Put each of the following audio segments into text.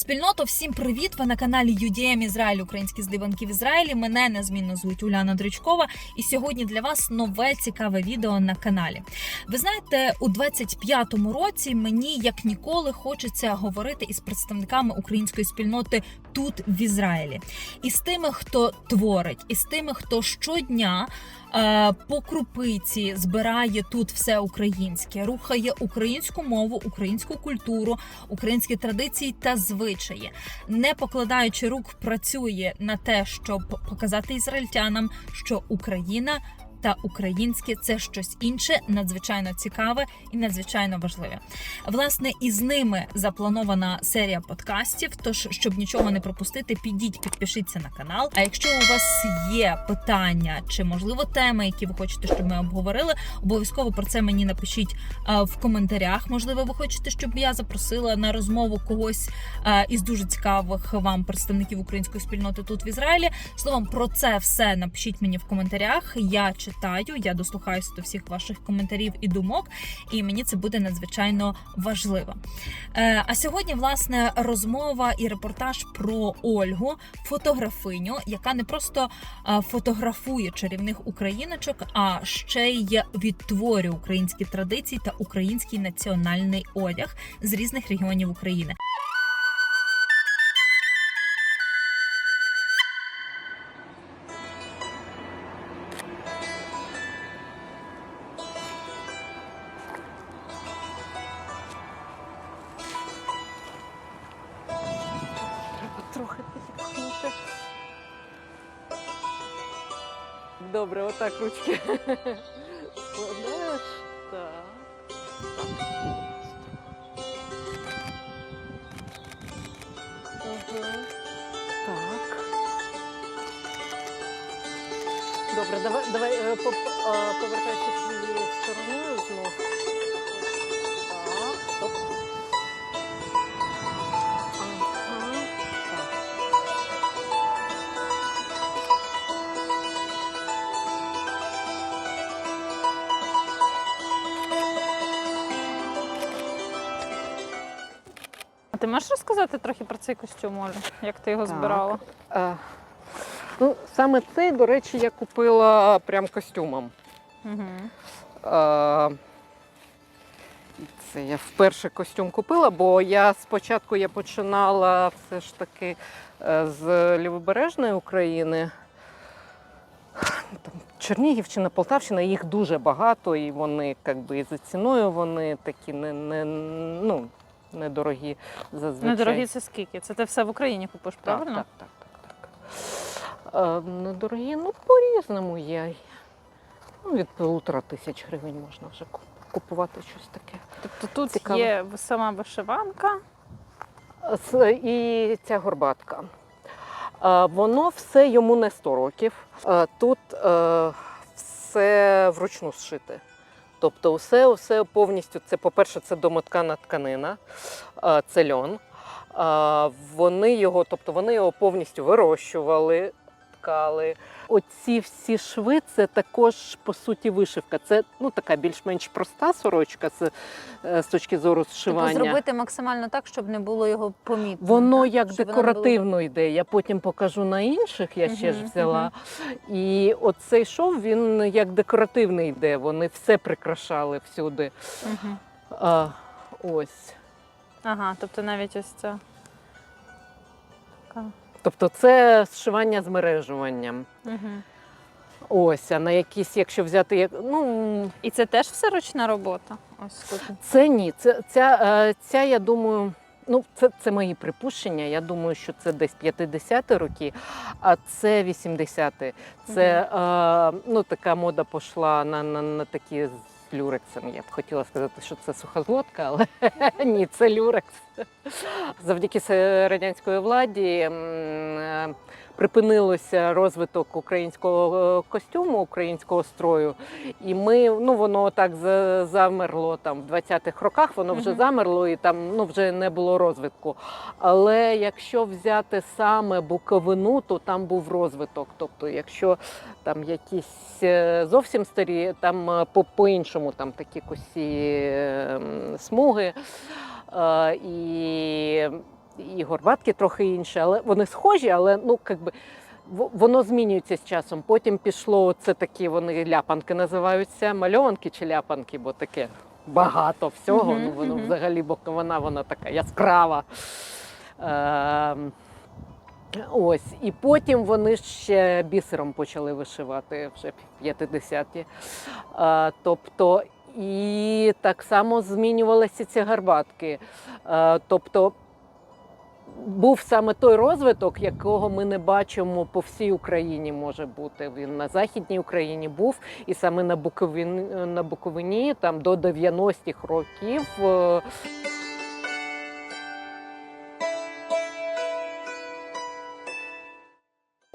Спільното, всім привіт! Ви на каналі UDM Ізраїль, українські здибанки в Ізраїлі. Мене незмінно звуть Уляна Дрючкова, і сьогодні для вас нове цікаве відео на каналі. Ви знаєте, у 25-му році мені як ніколи хочеться говорити із представниками української спільноти тут в Ізраїлі, і з тими, хто творить, і з тими, хто щодня. Е, По крупиці збирає тут все українське, рухає українську мову, українську культуру, українські традиції та звичаї, не покладаючи рук, працює на те, щоб показати ізраїльтянам, що Україна та українське це щось інше, надзвичайно цікаве і надзвичайно важливе. Власне, із ними запланована серія подкастів. Тож, щоб нічого не пропустити, підіть, підпишіться на канал. А якщо у вас є питання чи можливо теми, які ви хочете, щоб ми обговорили, обов'язково про це мені напишіть в коментарях. Можливо, ви хочете, щоб я запросила на розмову когось із дуже цікавих вам представників української спільноти тут в Ізраїлі. Словом, про це все напишіть мені в коментарях. Я читаю, я дослухаюся до всіх ваших коментарів і думок, і мені це буде надзвичайно важливо. Е, А сьогодні, власне, розмова і репортаж про Ольгу, фотографиню, яка не просто е, фотографує чарівних україночок, а ще й відтворює українські традиції та український національний одяг з різних регіонів України. Добре, отак ручки. Складаєш. Так. Угу. Так. Добре, давай, давай е, повертайся цією стороною знов. Ти можеш розказати трохи про цей костюм, Оля? Як ти його Так. збирала? Е, ну, саме цей, до речі, я купила прям костюмом. Угу. Е, це я вперше костюм купила, бо я спочатку я починала все ж таки е, з Лівобережної України. Там, Чернігівщина, Полтавщина, їх дуже багато, і вони якби і за ціною вони такі не, не, ну, недорогі зазвичай. Недорогі це скільки? Це ти все в Україні купиш, правильно? Так, так, так, так. так. Е, недорогі, ну по-різному є. Ну, від півтора тисяч гривень можна вже купувати щось таке. Тобто тут Цікаво. є сама вишиванка. І ця горбатка. Е, Воно все йому не 100 років. Е, Тут е, все вручну зшите. Тобто, все, все повністю це, по-перше, це домоткана тканина, е, це льон. Е, Вони його, тобто вони його повністю вирощували, ткали. Оці всі шви це також по суті вишивка. Це ну така більш-менш проста сорочка з, е, з точки зору зшивання. Тобто зробити максимально так, щоб не було його помітно. Воно так? як Щоб декоративно йде. Я потім покажу на інших, я ще ж взяла. І оцей шов він як декоративний йде. Вони все прикрашали всюди. А, ось. Ага, тобто навіть ось це. Тобто це зшивання з мережуванням. Мгм. Ось, а на якісь, якщо взяти як. Ну, І це теж все ручна робота. Ось тут. це ні. Це, ця, е, ця, я думаю. Ну, це, це мої припущення. Я думаю, що це десь 50-ті роки, а це 80-ті. Це е, ну, така мода пішла на, на, на такі з люрексом. Я б хотіла сказати, що це сухозлотка, але ні, це люрекс. Завдяки радянської владі е, припинилося розвиток українського е, костюму, українського строю. І ми, ну воно так замерло там в 20-х роках, воно вже замерло і там ну, вже не було розвитку. Але якщо взяти саме буковину, то там був розвиток. Тобто, якщо там якісь е, зовсім старі, там е, по- по-іншому там такі косі смуги. Е, І і горбатки трохи інші, але вони схожі, але ну якби. Воно змінюється з часом. Потім пішло це такі вони ляпанки називаються, мальованки чи ляпанки, бо таке багато всього. Мгм, ну воно мгм. взагалі боковина, вона така яскрава. Ем, Ось, і потім вони ще бісером почали вишивати вже 50-ті. Е, тобто, і так само змінювалися ці гарбатки. Е, тобто, був саме той розвиток, якого ми не бачимо по всій Україні, може бути. Він на Західній Україні був, і саме на Буковині, на Буковині там до 90-х років.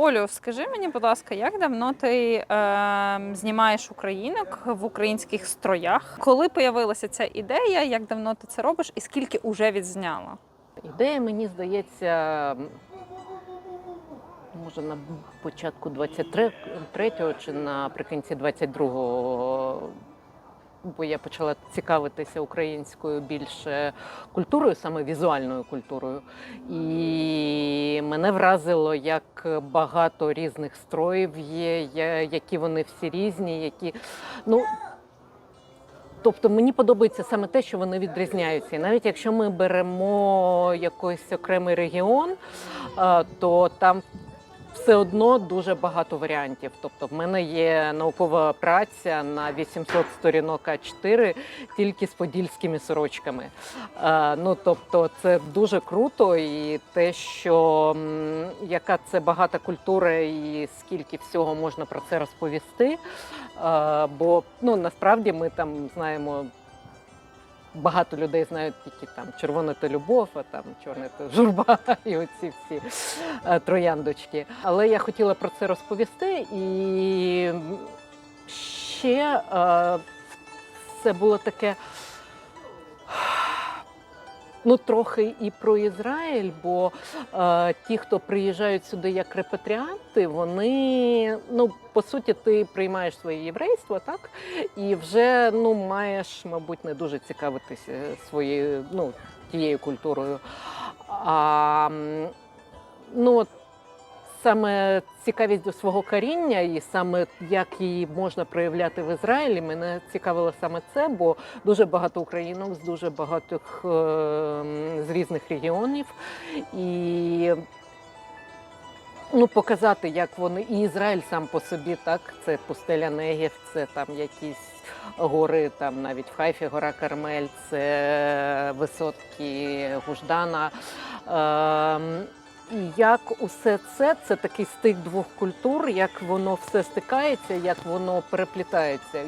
Олю, скажи мені, будь ласка, як давно ти е, знімаєш українок в українських строях? Коли появилася ця ідея? Як давно ти це робиш, і скільки уже відзняла? Ідея, мені здається, може на початку 23-го чи наприкінці 22-го, бо я почала цікавитися українською більше культурою, саме візуальною культурою. І мене вразило, як багато різних строїв є, які вони всі різні, які. Ну, Тобто мені подобається саме те, що вони відрізняються. І навіть якщо ми беремо якийсь окремий регіон, е, то там все одно дуже багато варіантів. Тобто, в мене є наукова праця на 800 сторінок А4 тільки з подільськими сорочками. Е, Ну тобто, це дуже круто, і те, що яка це багата культура, і скільки всього можна про це розповісти. Е, Бо ну насправді ми там знаємо. Багато людей знають тільки там червона то любов, а там чорна то журба і оці всі е, трояндочки. Але я хотіла про це розповісти, і ще е, це було таке. Ну, трохи і про Ізраїль, бо е, ті, хто приїжджають сюди як репатріанти, вони ну по суті ти приймаєш своє єврейство, так і вже ну маєш, мабуть, не дуже цікавитися своєю ну тією культурою. А ну от саме цікавість до свого коріння і саме як її можна проявляти в Ізраїлі, мене цікавило саме це, бо дуже багато українок з дуже багатих е, з різних регіонів. І ну, показати, як вони, і Ізраїль сам по собі, так, це пустеля Негів, це там якісь гори, там навіть в Хайфі гора Кармель, це висотки Гуждана. Ем, і як усе це, це такий стик двох культур, як воно все стикається, як воно переплітається.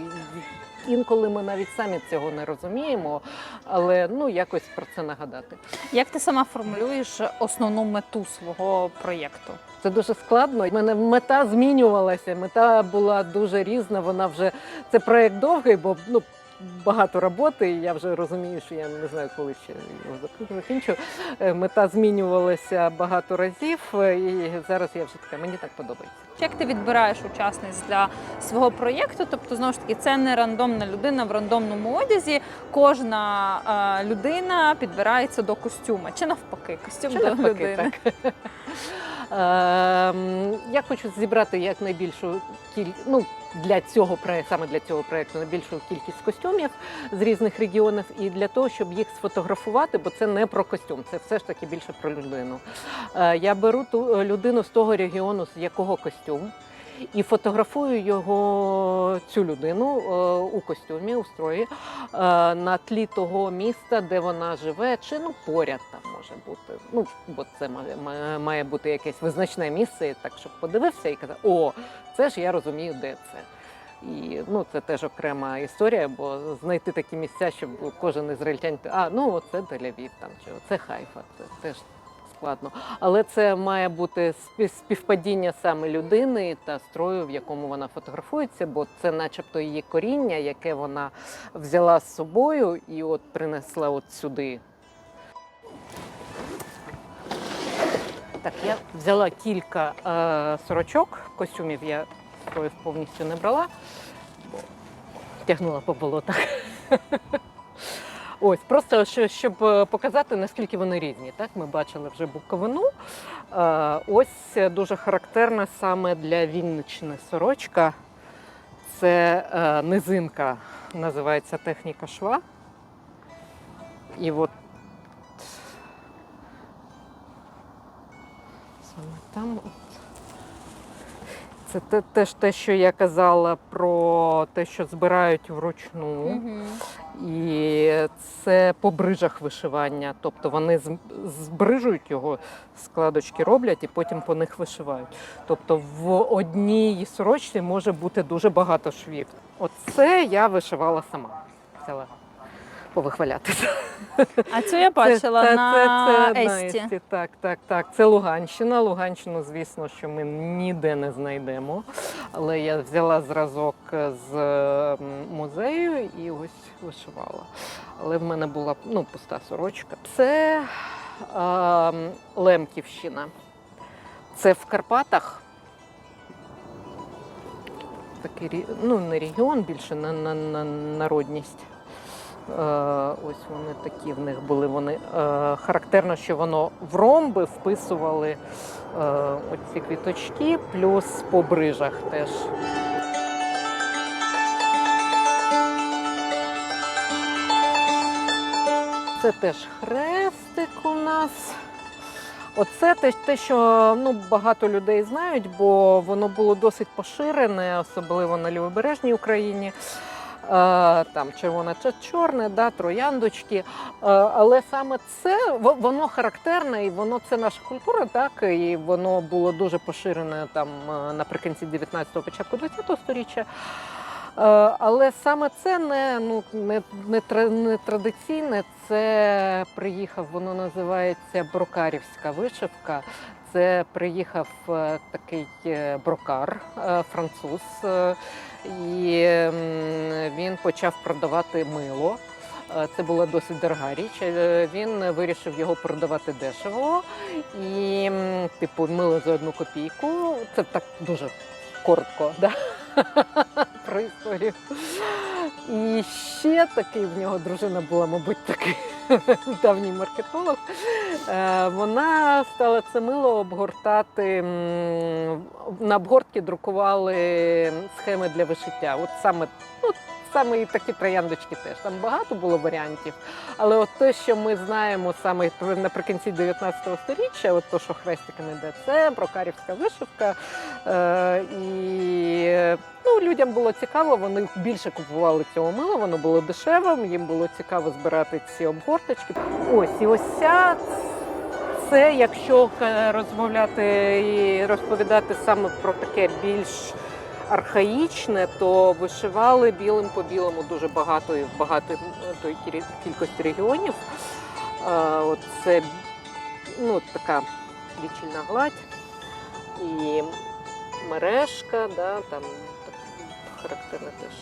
Інколи ми навіть самі цього не розуміємо, але ну якось про це нагадати. Як ти сама формулюєш основну мету свого проєкту? Це дуже складно. У мене мета змінювалася. Мета була дуже різна. Вона вже це проект довгий, бо ну. Багато роботи, і я вже розумію, що я не знаю, коли ще його закінчу. Е, Мета змінювалася багато разів, е, і зараз я вже така, мені так подобається. Як ти відбираєш учасниць для свого проєкту? Тобто, знову ж таки, це не рандомна людина в рандомному одязі. Кожна е, людина підбирається до костюма, чи навпаки, костюм Чи до навпаки, людини. так. Ем, Я хочу зібрати якнайбільшу кількість, ну, для цього саме для цього проекту, найбільшу кількість костюмів з різних регіонів, і для того, щоб їх сфотографувати, бо це не про костюм, це все ж таки більше про людину. Е, Я беру ту е, людину з того регіону, з якого костюм. І фотографую його цю людину е, у костюмі, у строї, е, на тлі того міста, де вона живе, чи ну поряд там може бути. Ну бо це має, має- бути якесь визначне місце, так щоб подивився і казав, о, це ж я розумію, де це. І ну це теж окрема історія, бо знайти такі місця, щоб кожен ізраїльтянин, а ну оце Тель-Авів там чи оце Хайфа, це теж складно. Але це має бути співпадіння саме людини та строю, в якому вона фотографується, бо це, начебто, її коріння, яке вона взяла з собою і от принесла от сюди. Так, я взяла кілька е, сорочок, костюмів я строїв повністю не брала, бо тягнула по болотах. Ось, просто що- щоб е, показати, наскільки вони різні. Так, ми бачили вже буковину. Е, Ось дуже характерна саме для Вінниччини сорочка. Це е, низинка, називається техніка шва. І от саме там. Це те, теж те, що я казала про те, що збирають вручну. Мгм. І це по брижах вишивання. Тобто вони збрижують його, складочки роблять і потім по них вишивають. Тобто в одній сорочці може бути дуже багато швів. Оце я вишивала сама. Взяла повихвалятися. А цю я бачила Це- це- на це- це на Есті. Есті. Так, так, так. Це Луганщина. Луганщину, звісно, що ми ніде не знайдемо. Але я взяла зразок з музею і ось вишивала. Але в мене була ну, пуста сорочка. Це е, Лемківщина. Це в Карпатах. Такий ну, не регіон, більше на, на, на народність. Е, ось вони такі в них були. Вони е, характерно, що воно в ромби вписували е, оці квіточки, плюс по брижах теж. Це теж хрестик у нас. Оце те, що ну, багато людей знають, бо воно було досить поширене, особливо на лівобережній Україні. Е, Там червоне чи чорне, да, трояндочки. Е, Але саме це воно характерне і воно це наша культура, так і воно було дуже поширене там е, наприкінці 19-го, початку 20-го сторіччя. Е, Але саме це не, ну, не, не, не традиційне, це приїхав, воно називається брокарівська вишивка. Це приїхав е, такий е, брокар, француз, і він почав продавати мило. Це була досить дорога річ. Він вирішив його продавати дешево. І, типу, мило за одну копійку. Це так дуже коротко, да? історію. І ще такий в нього дружина була, мабуть, такий давній маркетолог. Е, Вона стала це мило обгортати. На обгортці друкували схеми для вишиття. От саме, ну, саме і такі трояндочки теж. Там багато було варіантів. Але от те, що ми знаємо саме наприкінці 19 століття, от то, що хрестиками йде, це брокарівська вишивка. Е, і ну, людям було цікаво, вони більше купували цього мила, воно було дешевим, їм було цікаво збирати ці обгорточки. Ось і ось ця. Це якщо е, розмовляти і розповідати саме про таке більш архаїчне, то вишивали білим по білому дуже багато і в багато кількості регіонів. Це ну, така лічильна гладь і мережка, да, там характерна теж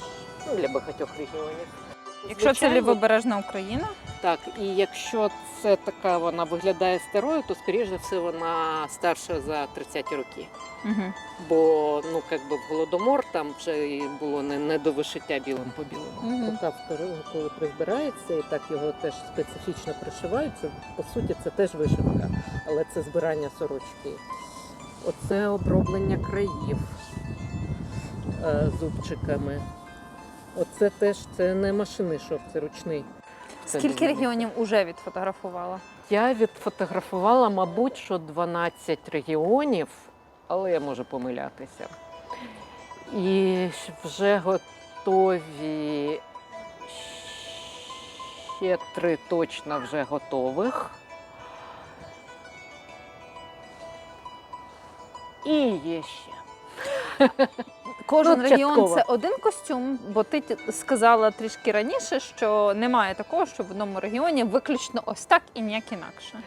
ну, для багатьох регіонів. Якщо це Звичайно, лівобережна Україна, так, і якщо це така вона виглядає старою, то скоріш за все вона старша за 30 роки. угу. Бо ну як би в голодомор там вже і було не, не до вишиття білим по білому. Мгм. Рукав коли- коли призбирається, і так його теж специфічно пришивають. Це по суті це теж вишивка, але це збирання сорочки. Оце оброблення країв е, зубчиками. Оце теж це не машинний шов, це ручний. Це скільки дуже регіонів уже відфотографувала? я відфотографувала, мабуть, що 12 регіонів, але я можу помилятися. І вже готові ще три точно вже готових. І є ще. Кожен Ну, регіон це один костюм, бо ти сказала трішки раніше, що немає такого, що в одному регіоні виключно ось так і ніяк інакше.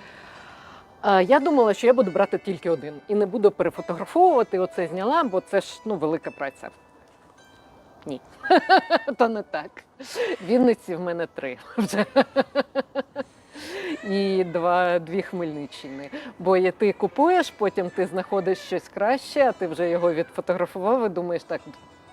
Я думала, що я буду брати тільки один і не буду перефотографовувати. Оце зняла, бо це ж ну, велика праця. Ні, то не так. Вінниці в мене три вже. І два, дві Хмельниччини. Бо є ти купуєш, потім ти знаходиш щось краще, а ти вже його відфотографував і думаєш, так,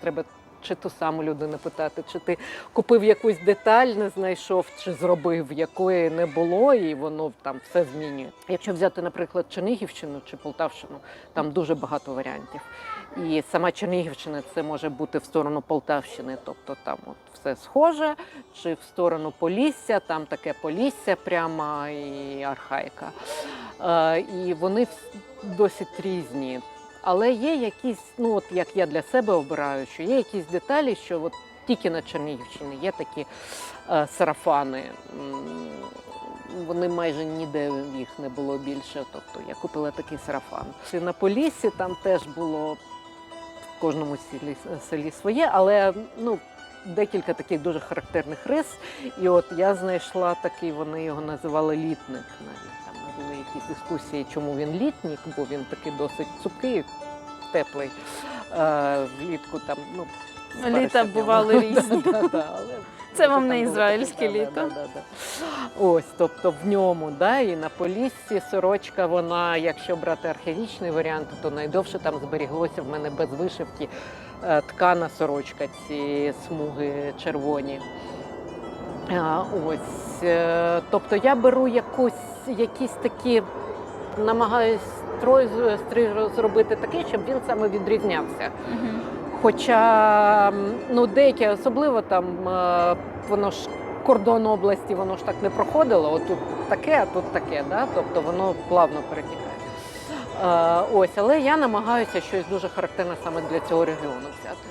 треба чи ту саму людину питати, чи ти купив якусь деталь, не знайшов, чи зробив, якої не було, і воно там все змінює. Якщо взяти, наприклад, Чернігівщину чи Полтавщину, там дуже багато варіантів. І сама Чернігівщина це може бути в сторону Полтавщини, тобто там от все схоже, чи в сторону Полісся, там таке Полісся прямо і архаїка. Е, і вони досить різні. Але є якісь, ну от як я для себе обираю, що є якісь деталі, що от тільки на Чернігівщині є такі е, сарафани. Вони майже ніде їх не було більше. Тобто я купила такий сарафан. І на Поліссі там теж було в кожному селі, селі своє, але ну, декілька таких дуже характерних рис. І от я знайшла такий, вони його називали літник. Навіть там були якісь дискусії, чому він літник, бо він такий досить цупкий, теплий. Е, влітку там, ну, Літа бували різні. Да, да, да, але Це вам не ізраїльське літо. Ось, тобто в ньому, да, і на Поліссі сорочка, вона, якщо брати архаїчний варіант, то найдовше там зберіглося в мене без вишивки е, ткана сорочка, ці смуги червоні. Ось, е, тобто я беру якусь, якісь такі, намагаюсь строй стрій зробити такий, щоб він саме відрізнявся. Мгм. Хоча ну, деякі, особливо там е, воно ж кордон області, воно ж так не проходило. Отут таке, а тут таке, да? тобто воно плавно перетікає. Е, ось, але я намагаюся щось дуже характерне саме для цього регіону взяти.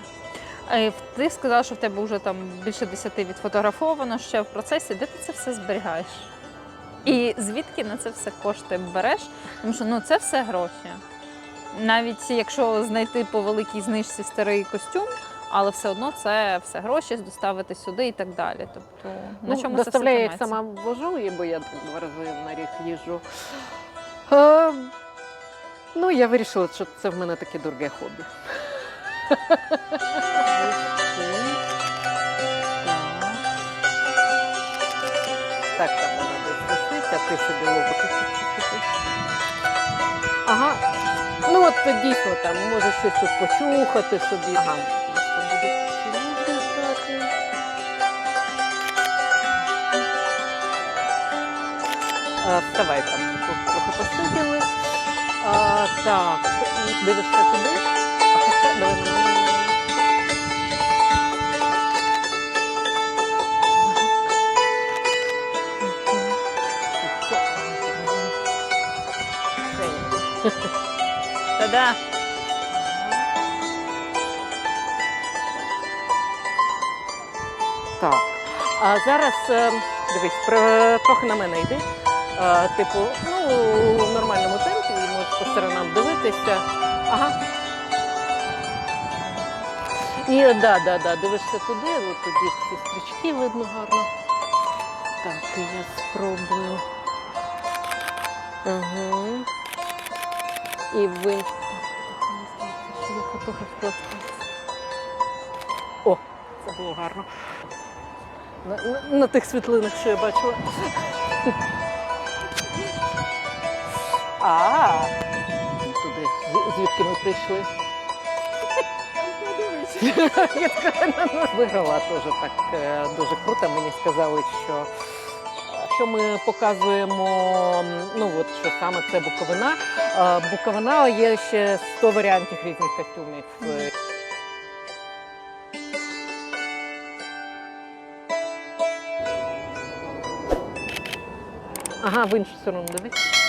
Е, Ти сказала, що в тебе вже там більше десяти відфотографовано ще в процесі. Де ти це все зберігаєш? І звідки на це все кошти береш? Тому що ну це все гроші. Навіть якщо знайти по великій знижці старий костюм, але все одно це все гроші доставити сюди і так далі. Тобто на Ну, чому це все тримається? сама ввожу, бо я два рази на рік їжджу. Е, ну, я вирішила, що це в мене таке дороге хобі. Так, там вона десь висить, а ти собі лобики. Ага. Ну от дійсно там може щось тут почухати собі. Ага. А, Вставай там, тут трохи посиділи. А, так, дивишся туди. Та-да! Так. А зараз е, дивись, про- трохи на мене йди. Е, Типу, ну, в нормальному темпі, можеш по сторонам дивитися. Ага. І да, да, да, дивишся туди, от тоді ці стрічки видно гарно. Так, я спробую. Угу. І ви. Я фотограф пластмас. О, це було гарно. На, на, на тих світлинах, що я бачила. А, туди, звідки ми прийшли. Така, Виграла теж так е, дуже круто. Мені сказали, що що ми показуємо, ну от що саме це Буковина. Е, Буковина є ще 100 варіантів різних костюмів. Ага, в іншу сторону дивись.